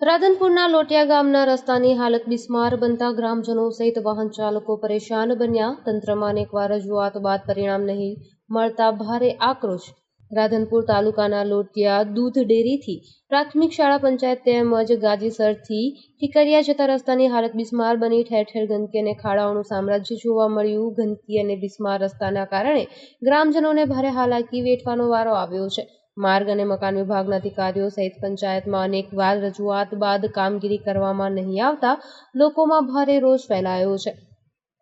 રાધનપુરના લોટિયા ગામના રસ્તાની હાલત બિસ્માર બનતા ગ્રામજનો સહિત વાહન ચાલકો પરેશાન બન્યા. તંત્રમાં અનેકવાર રજૂઆત બાદ પરિણામ નહીં મળતા ભારે આક્રોશ. રાધનપુર તાલુકાના લોટિયા દૂધ ડેરીથી પ્રાથમિક શાળા પંચાયત તેમજ ગાજીસરથી ઠીકરિયા જતા રસ્તાની હાલત બિસ્માર બની. ઠેર ઠેર ગંદકી અને ખાડાઓનું સામ્રાજ્ય જોવા મળ્યું. ગંદકી અને બિસ્માર રસ્તાના કારણે ગ્રામજનોને ભારે હાલાકી વેઠવાનો વારો આવ્યો છે. માર્ગ અને મકાન વિભાગના અધિકારીઓ સહિત પંચાયતમાં અનેકવાર રજૂઆત બાદ કામગીરી કરવામાં નહીં આવતા લોકોમાં ભારે રોષ ફેલાયો છે.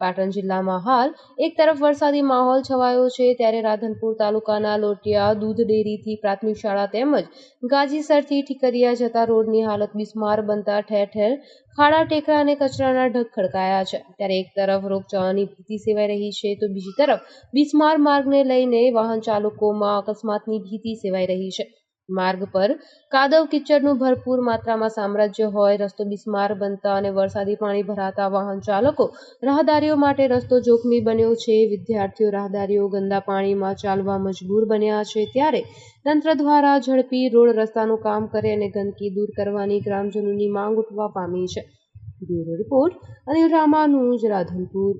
પાટણ જિલ્લામાં હાલ એક તરફ વરસાદી માહોલ છવાયો છે, ત્યારે રાધનપુર તાલુકાના લોટિયા, દૂધ ડેરીથી પ્રાથમિક શાળા તેમજ ગાજીસરથી ઠીકરિયા જતા રોડની હાલત બિસ્માર બનતા ઠેર ઠેર ખાડા, ટેકરા અને કચરાના ઢગ ખડકાયા છે. ત્યારે એક તરફ રોગચાળાની ભીતિ સેવાઈ રહી છે, તો બીજી તરફ બિસ્માર માર્ગને લઈને વાહન ચાલકોમાં અકસ્માતની ભીતિ સેવાઈ રહી છે. માર્ગ પર. કાદવ કિચડનું ભરપૂર માત્રામાં સામ્રાજ્ય હોય, રસ્તો બિસ્માર બનતા અને વરસાદી પાણી ભરાતા વાહન ચાલકો રાહદારીઓ માટે રસ્તો જોખમી બન્યો છે. વિદ્યાર્થીઓ રાહદારીઓ ગંદા પાણીમાં ચાલવા મજબૂર બન્યા છે. ત્યારે તંત્ર દ્વારા ઝડપી રોડ રસ્તાનું કામ કરે અને ગંદકી દૂર કરવાની ગ્રામજનોની માંગ ઉઠવા પામી છે. Bureau report Anil Ramanuj Radhanpur.